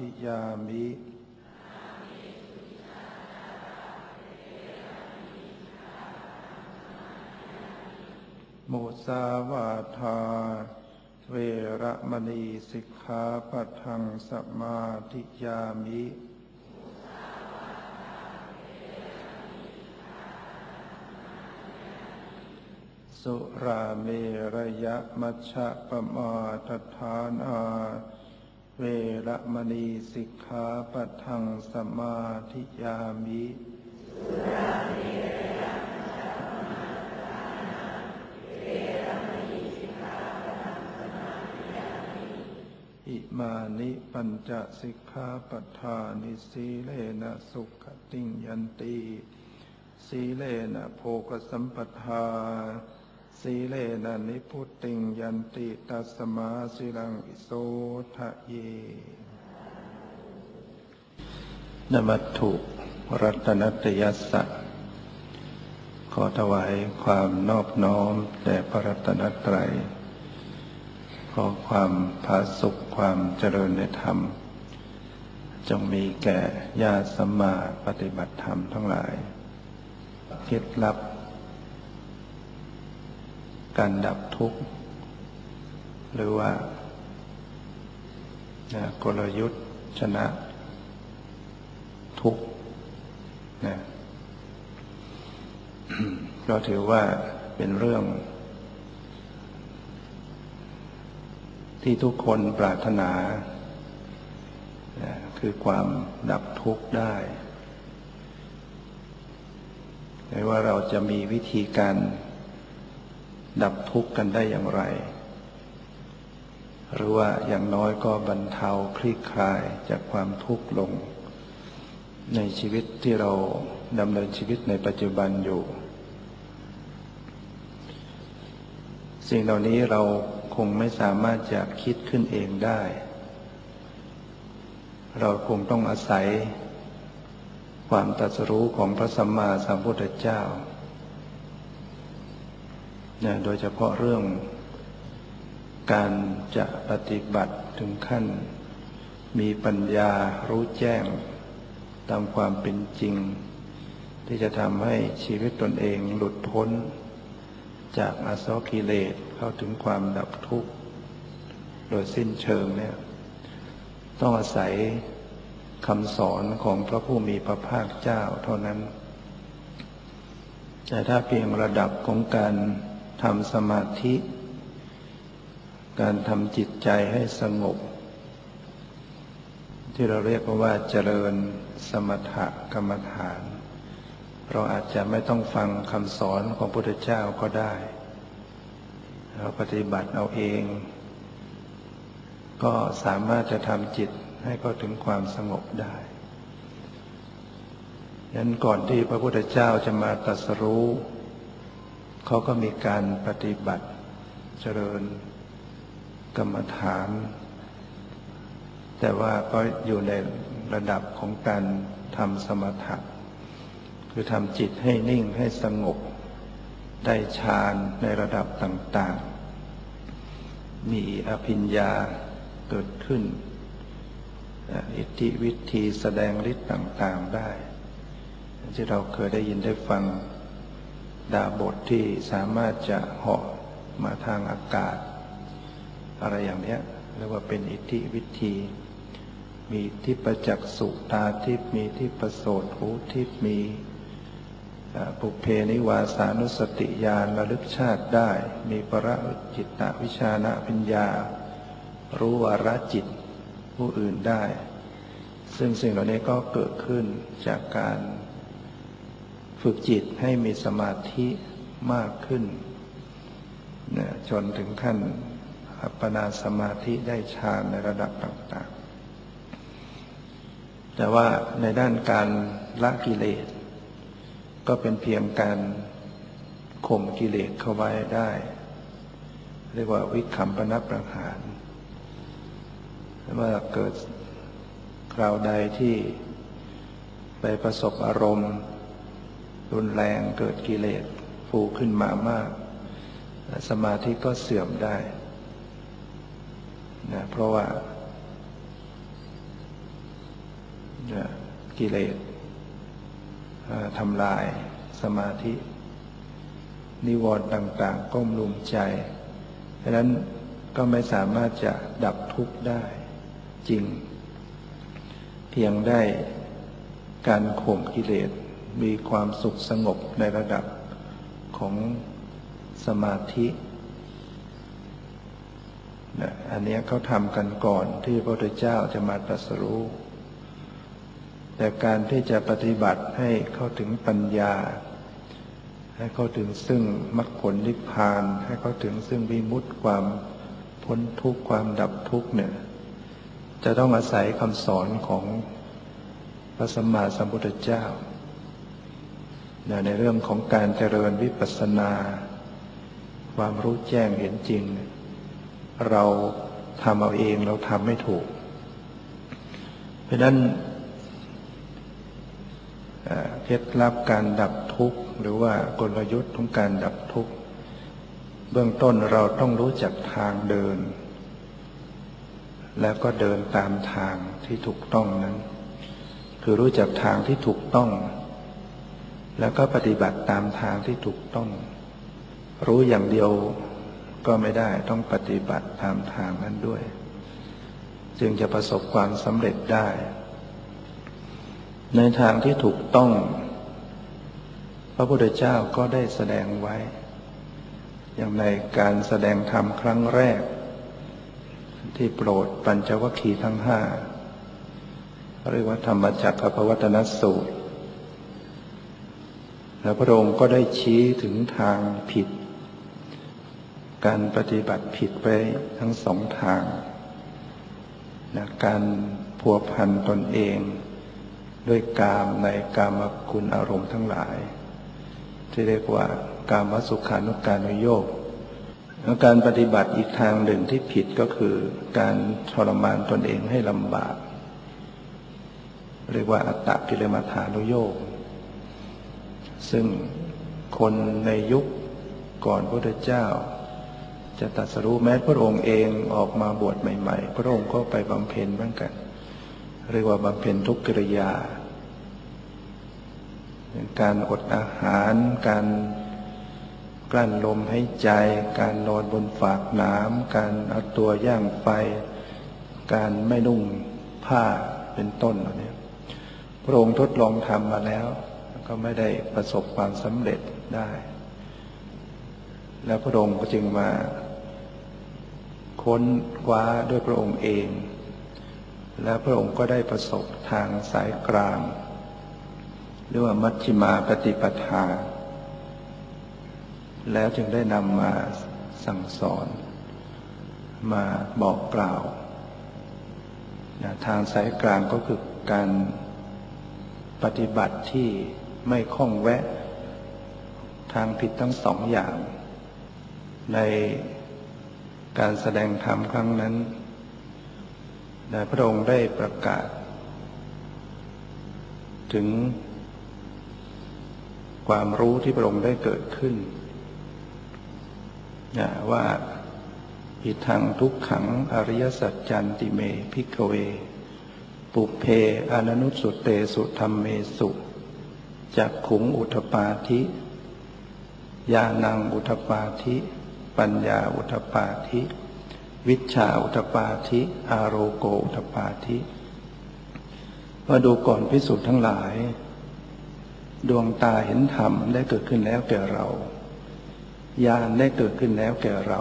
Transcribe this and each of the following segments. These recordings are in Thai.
ธิยามิมุสาวาทา เวระมณีสิกขาปะทังสมาธิยามิ สุราเมระยะมัชฌะปมาทฐานา เวร ระมณีสิกขาปะทังสมาธิยามิอิมานิปัญจสิกขาปทานิสีเลนะสุขติงยันติสีเลนะโภกสัมปทา สีเลนะนิพุตติงยันติตัสมาสิลังวิโสทะเยนมัตถุรัตนตยัสสะ ขอถวายความนอบน้อมแด่พระรัตนตรัย ขอความผาสุขความเจริญในธรรม จงมีแก่ญาติสัมมาปฏิบัติธรรมทั้งหลายเคล็ดลับ การดับทุกข์ หรือว่านะกลยุทธ์ชนะทุกข์นะก็ถือว่าเป็นเรื่อง ที่ทุกคนปรารถนาคือความดับทุกข์ได้ไม่ว่าเราจะมีวิธีการ ดับทุกข์กันได้อย่างไร หรือว่าอย่างน้อยก็บรรเทาคลี่คลายจากความทุกข์ลง ในชีวิตที่เราดำเนินชีวิตในปัจจุบันอยู่ สิ่งเหล่านี้เราคงไม่สามารถจะคิดขึ้นเองได้ เราคงต้องอาศัยความตรัสรู้ของพระสัมมาสัมพุทธเจ้า นี่ยโดยเฉพาะเรื่องการจะปฏิบัติถึงขั้น มีปัญญารู้แจ้ง ตามความเป็นจริง ที่จะทำให้ชีวิตตนเองหลุดพ้น จากอาสวะกิเลสเข้าถึงความดับทุกข์ โดยสิ้นเชิงเนี่ยต้องอาศัยคำสอนของพระผู้มีพระภาคเจ้าเท่านั้น แต่ถ้าเพียงระดับของการ ทำสมาธิ การทำจิตใจให้สงบ ที่เราเรียกว่าเจริญสมถกรรมฐาน เราอาจจะไม่ต้องฟังคำสอนของพระพุทธเจ้าก็ได้ เราปฏิบัติเอาเอง ก็สามารถจะทำจิตให้เข้าถึงความสงบได้ยันั้นก่อนที่พระพุทธเจ้าจะมาตรัสรู้ เขาก็มีการปฏิบัติเจริญกรรมฐาน แต่ว่าก็อยู่ในระดับของการทำสมถะคือทำจิตให้นิ่งให้สงบ ได้ฌานในระดับต่างๆ มีอภิญญาเกิดขึ้น อิทธิวิธีแสดงฤทธิ์ต่างๆได้ ที่เราเคยได้ยินได้ฟัง ดาบทที่สามารถจะเหาะมาทางอากาศ อะไรอย่างนี้เรียกว่าเป็นอิทธิวิธี มีที่ประจักษ์สุตาทิพมีที่ประโสดหูทิพมีปุเพนิวาสานุสติญาณระลึกชาติได้ มีประจิตตวิชานะปัญญา รู้วาระจิตผู้อื่นได้ ซึ่งสิ่งเหล่านี้ก็เกิดขึ้นจากการ ฝึกจิตให้มีสมาธิมากขึ้นจนถึงขั้นอัปปนาสมาธิได้ฌานในระดับต่าง ๆ แต่ว่าในด้านการละกิเลส ก็เป็นเพียงการข่มกิเลสเข้าไว้ได้เรียกว่าวิคัมปนประหารเมื่อเกิดคราวใดที่ไปประสบอารมณ์ รุนแรงเกิดกิเลสฟูขึ้นมามาก สมาธิก็เสื่อมได้นะเพราะว่านะกิเลสทำลายสมาธิ นิวรณ์ต่าง ๆ ก้มลุมใจดังนั้นก็ไม่สามารถจะดับทุกข์ได้จริง เพียงได้การข่มกิเลส มีความสุขสงบในระดับของสมาธินะอันนี้เขาทำกันก่อนที่พระพุทธเจ้าจะมาตรัสรู้ แต่การที่จะปฏิบัติให้เข้าถึงปัญญา ให้เข้าถึงซึ่งมรรคผลนิพพาน ให้เข้าถึงซึ่งวิมุตติความพ้นทุกข์ความดับทุกข์เนี่ย จะต้องอาศัยคำสอนของพระสัมมาสัมพุทธเจ้า ในเรื่องของการเจริญวิปัสสนา ความรู้แจ้งเห็นจริง เราทำเอาเองเราทำไม่ถูก เพราะนั้นเคล็ดลับการดับทุกข์ หรือว่ากลยุทธ์ของการดับทุกข์ เบื้องต้นเราต้องรู้จักทางเดิน แล้วก็เดินตามทางที่ถูกต้องนั้น คือรู้จักทางที่ถูกต้อง แล้วก็ปฏิบัติตามทางที่ถูกต้อง รู้อย่างเดียวก็ไม่ได้ต้องปฏิบัติตามทางนั้นด้วย จึงจะประสบความสำเร็จได้ ในทางที่ถูกต้อง พระพุทธเจ้าก็ได้แสดงไว้ อย่างในการแสดงธรรมครั้งแรก ที่โปรดปัญจวัคคีย์ทั้งห้าเรียกว่าธรรมจักรพวัตนสูตร แล้วพระองค์ก็ได้ชี้ถึงทางผิด การปฏิบัติผิดไปทั้งสองทางนะการพัวพันตนเอง ด้วยกามในกามคุณอารมณ์ทั้งหลาย ที่เรียกว่ากามสุขานุการุโยกแล้วการปฏิบัติอีกทางหนึ่งที่ผิดก็คือ การทรมานตนเองให้ลำบาก เรียกว่าอัตตกิเลมัฐานุโยก ซึ่งคนในยุคก่อนพระพุทธเจ้า จะตัดสรู้แม้พระองค์เองออกมาบวชใหม่ ๆ พระองค์ก็ไปบำเพ็ญเหมือนกัน เรียกว่าบำเพ็ญทุกกิริยา การอดอาหาร การกลั้นลมให้ใจ การนอนบนฝากน้ำการเอาตัวย่างไฟ การไม่นุ่งผ้าเป็นต้นเหล่านี้พระองค์ทดลองทำมาแล้ว ก็ไม่ได้ประสบความสำเร็จได้ แล้วพระองค์ก็จึงมา ค้นคว้าด้วยพระองค์เอง แล้วพระองค์ก็ได้ประสบทางสายกลางหรือว่ามัชฌิมาปฏิปทา แล้วจึงได้นำมาสั่งสอน มาบอกกล่าวนะทางสายกลางก็คือการปฏิบัติที่ ไม่คล้องแวะ ทางผิดทั้งสองอย่าง ในการแสดงธรรมครั้งนั้นนะพระองค์ได้ประกาศ ถึงความรู้ที่พระองค์ได้เกิดขึ้นนะว่าอิทังทุกขังอริยสัจจันติเมพิกเว ปุเพอานนุสุเตสุธรรมเมสุ จักขุงอุทปาธิญาณังอุทปาธิ ปัญญาอุทปาธิ วิชาอุทปาธิ อารโกอุทปาธิมาดูก่อนพิสูจน์ทั้งหลาย ดวงตาเห็นธรรมได้เกิดขึ้นแล้วแก่เราญาณได้เกิดขึ้นแล้วแก่เรา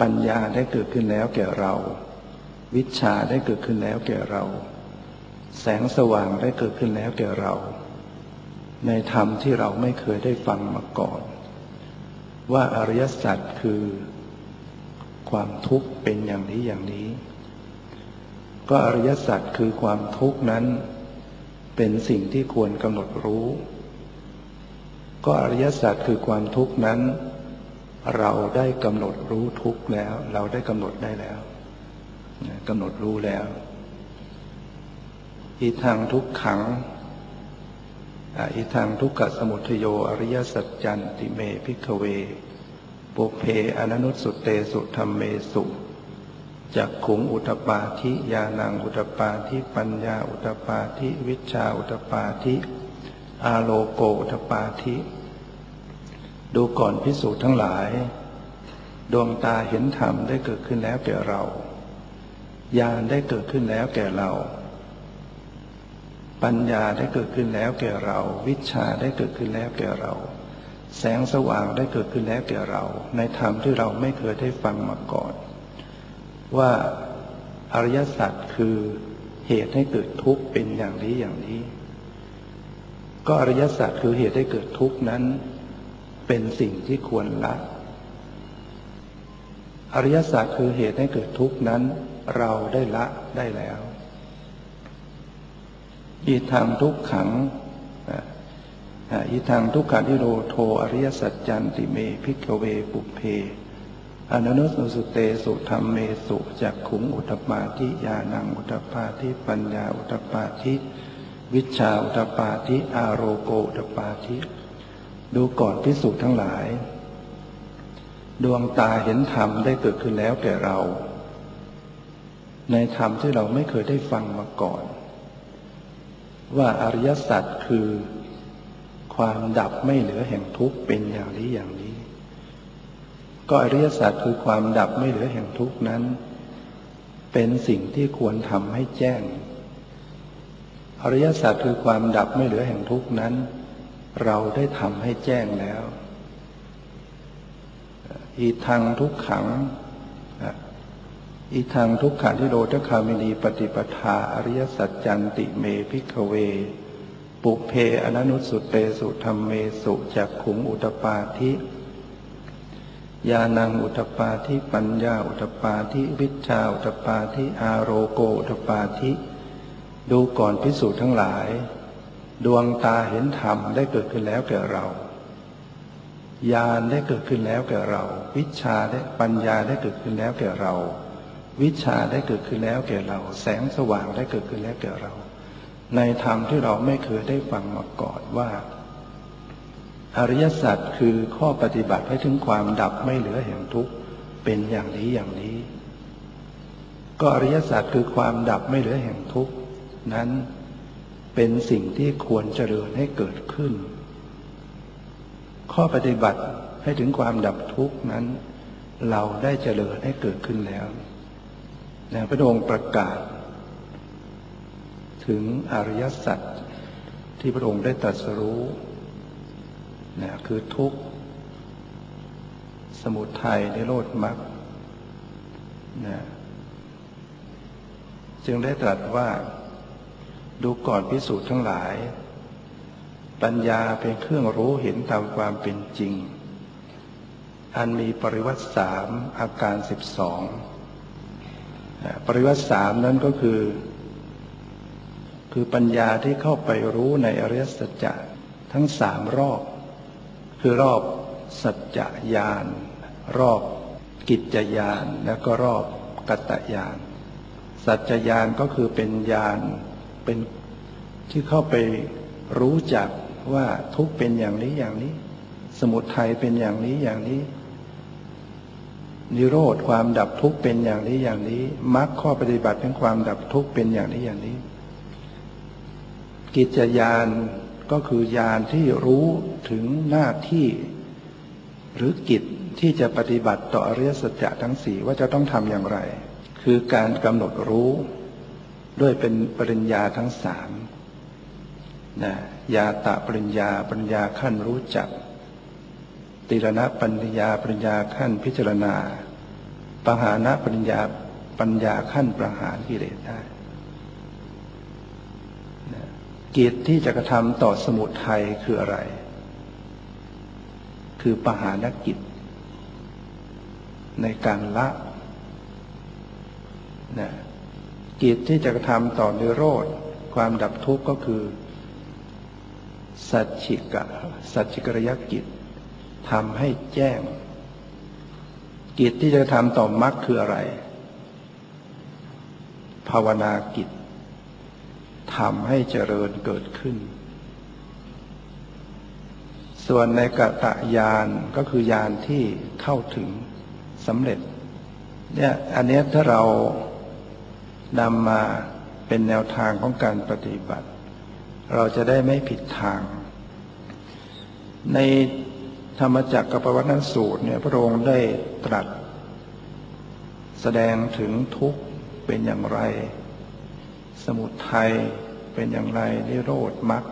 ปัญญาได้เกิดขึ้นแล้วแก่เรา วิชาได้เกิดขึ้นแล้วแก่เรา แสงสว่างได้เกิดขึ้นแล้วแก่เรา ในธรรมที่เราไม่เคยได้ฟังมาก่อน ว่าอริยสัจคือ ความทุกข์เป็นอย่างนี้อย่างนี้ ก็อริยสัจคือความทุกข์นั้น เป็นสิ่งที่ควรกำหนดรู้ ก็อริยสัจคือความทุกข์นั้น เราได้กำหนดรู้ทุกข์แล้ว เราได้กำหนดได้แล้วกำหนดรู้แล้ว อีทางทุกขังอีทางทุกขสมุทโยอริยสัจจันติเมพิกเว ปุเพอนันุสุเตสุธรรมเมสุจักขุงอุตปาทิญาณังอุตปาทิปัญญาอุตปาทิวิชาอุตปาทิอาโลโกอุตปาทิ ดูก่อนพิสูจน์ทั้งหลาย ดวงตาเห็นธรรมได้เกิดขึ้นแล้วแก่เรา ญาณได้เกิดขึ้นแล้วแก่เรา ปัญญาได้เกิดขึ้นแล้วแก่เรา วิชาได้เกิดขึ้นแล้วแก่เรา แสงสว่างได้เกิดขึ้นแล้วแก่เรา ในธรรมที่เราไม่เคยได้ฟังมาก่อน ว่าอริยสัจคือเหตุให้เกิดทุกข์เป็นอย่างนี้อย่างนี้ ก็อริยสัจคือเหตุให้เกิดทุกข์นั้น เป็นสิ่งที่ควรละอริยสัจคือเหตุให้เกิดทุกข์นั้น เราได้ละได้แล้ว อีทางทุกขังอีทางทุกขานิโรโทอริยสัจจันติเมพิกเวปุเพอนันุสุเตสุธรรมเมสุจักขุงอุตปาทิยานังอุตปาทิปัญญาอุตปาทิวิชาอุตปาทิอารโกอุตปาทิดูก่อนพิสูจน์ทั้งหลาย ดวงตาเห็นธรรมได้เกิดขึ้นแล้วแก่เรา ในธรรมที่เราไม่เคยได้ฟังมาก่อน ว่าอริยสัจคือความดับไม่เหลือแห่งทุกข์เป็นอย่างนี้อย่างนี้ ก็อริยสัจคือความดับไม่เหลือแห่งทุกข์นั้น เป็นสิ่งที่ควรทำให้แจ้ง อริยสัจคือความดับไม่เหลือแห่งทุกข์นั้น เราได้ทำให้แจ้งแล้วอีทางทุกขัง อีทางทุกขานิโรธคามินีปฏิปทาอริยสัจจันติเมพิกเว ปุเพอนันุสุเตสุธรรมเมสุจักขุงอุตปาทิยานังอุตปาทิปัญญาอุตปาทิวิชาอุตปาทิอาโรโกอุตปาทิดูก่อนพิสูจน์ทั้งหลาย ดวงตาเห็นธรรมได้เกิดขึ้นแล้วแก่เราญาณได้เกิดขึ้นแล้วแก่เรา วิชาได้ปัญญาได้เกิดขึ้นแล้วแก่เรา วิชาได้เกิดขึ้นแล้วแก่เรา แสงสว่างได้เกิดขึ้นแล้วแก่เรา ในธรรมที่เราไม่เคยได้ฟังมาก่อนว่า อริยสัจคือข้อปฏิบัติให้ถึงความดับไม่เหลือแห่งทุกข์เป็นอย่างนี้อย่างนี้ ก็อริยสัจคือความดับไม่เหลือแห่งทุกข์นั้นเป็นสิ่งที่ควรเจริญให้เกิดขึ้น ข้อปฏิบัติให้ถึงความดับทุกข์นั้น เราได้เจริญให้เกิดขึ้นแล้ว นะพระองค์ประกาศ ถึงอริยสัจที่พระองค์ได้ตรัสรู้นะคือทุกข์ สมุทัยในโลดมรรคนะจึงได้ตรัสว่าดูก่อนพิสูจน์ทั้งหลาย ปัญญาเป็นเครื่องรู้เห็นตามความเป็นจริง อันมีปริวัติสามอาการสิบสอง ปริวัติสามนั้นก็คือ คือปัญญาที่เข้าไปรู้ในอริยสัจจะทั้งสามรอบ คือรอบสัจจะญาณรอบกิจญาณแล้วก็รอบกัตญาณสัจจญาณก็คือเป็นญาณเป็นที่เข้าไปรู้จักว่าทุกเป็นอย่างนี้อย่างนี้ สมุทัยเป็นอย่างนี้อย่างนี้ นิโรธความดับทุกข์เป็นอย่างนี้อย่างนี้มรรคข้อปฏิบัติเป็นความดับทุกข์เป็นอย่างนี้อย่างนี้ กิจยานก็คือญาณที่รู้ถึงหน้าที่ หรือกิจที่จะปฏิบัติต่ออริยสัจจะทั้งสี่ว่าจะต้องทำอย่างไร คือการกำหนดรู้ด้วยเป็นปริญญาทั้งสามนะยาตะปริญญาปริญญาขั้นรู้จัก ติรณปัญญาปัญญาขั้นพิจารณาปหานะปัญญาปัญญาขั้นประหารกิเลสได้กิจที่จะกระทำต่อสมุทัยคืออะไร คือปหานกิจ ในการละนะกิจที่จะกระทำต่อนิโรธ ความดับทุกข์ก็คือ สัจฉิกะ สัจฉิกรยกิจ ทำให้แจ้ง กิจที่จะทำต่อมรรคคืออะไร ภาวนากิจทำให้เจริญเกิดขึ้น ส่วนในกะตะยานก็คือยานที่เข้าถึงสำเร็จเนี่ยอันนี้ถ้าเรานำมาเป็นแนวทางของการปฏิบัติ เราจะได้ไม่ผิดทาง ใน ธรรมจักรกับปวัตนสูตรเนี่ยพระองค์ได้ตรัส แสดงถึงทุกข์เป็นอย่างไร สมุทัยเป็นอย่างไรนิโรธมรรค